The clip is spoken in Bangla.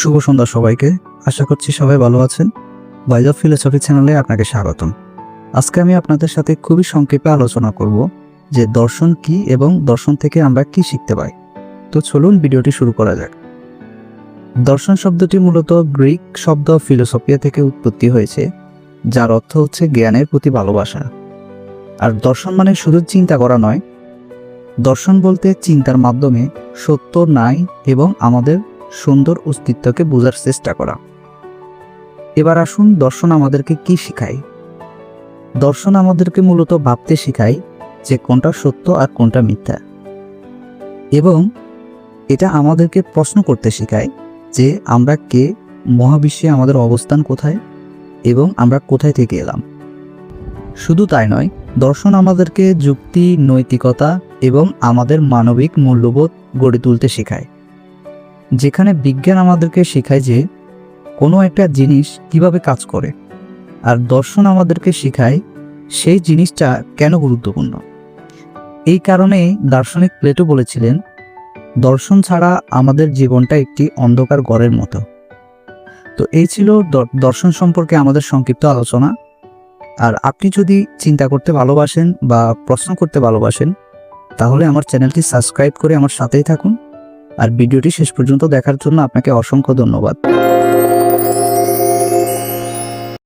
শুভ সন্ধ্যা সবাইকে। আশা করছি সবাই ভালো আছেন। ভয়েস অফ ফিলোসফি চ্যানেলে আপনাকে স্বাগতম। আজকে আমি আপনাদের সাথে খুবই সংক্ষেপে আলোচনা করব যে দর্শন কি এবং দর্শন থেকে আমরা কি শিখতে পাই তো চলুন ভিডিওটি শুরু করা যাক। দর্শন শব্দটি মূলত গ্রিক শব্দ ফিলোসফিয়া থেকে উৎপত্তি হয়েছে, যার অর্থ হচ্ছে জ্ঞানের প্রতি ভালোবাসা। আর দর্শন মানে শুধু চিন্তা করা নয়, দর্শন বলতে চিন্তার মাধ্যমে সত্য, নাই এবং আমাদের সুন্দর অস্তিত্বকে বোঝার চেষ্টা করা। এবার আসুন দর্শন আমাদেরকে কি শেখায়। দর্শন আমাদেরকে মূলত ভাবতে শেখায় যে কোনটা সত্য আর কোনটা মিথ্যা। এবং এটা আমাদেরকে প্রশ্ন করতে শেখায় যে আমরা কে, মহাবিশ্বে আমাদের অবস্থান কোথায় এবং আমরা কোথায় থেকে এলাম। শুধু তাই নয়, দর্শন আমাদেরকে যুক্তি, নৈতিকতা এবং আমাদের মানবিক মূল্যবোধ গড়ে তুলতে শেখায়। যেখানে বিজ্ঞান আমাদেরকে শেখায় যে কোনো একটা জিনিস কীভাবে কাজ করে, আর দর্শন আমাদেরকে শেখায় সেই জিনিসটা কেন গুরুত্বপূর্ণ। এই কারণে দার্শনিক প্লেটো বলেছিলেন, দর্শন ছাড়া আমাদের জীবনটা একটি অন্ধকার গড়ের মতো। তো এই ছিল দর্শন সম্পর্কে আমাদের সংক্ষিপ্ত আলোচনা। আর আপনি যদি চিন্তা করতে ভালোবাসেন বা প্রশ্ন করতে ভালোবাসেন, তাহলে আমার চ্যানেলটি সাবস্ক্রাইব করে আমার সাথেই থাকুন। আর ভিডিওটি শেষ পর্যন্ত দেখার জন্য আপনাকে অসংখ্য ধন্যবাদ।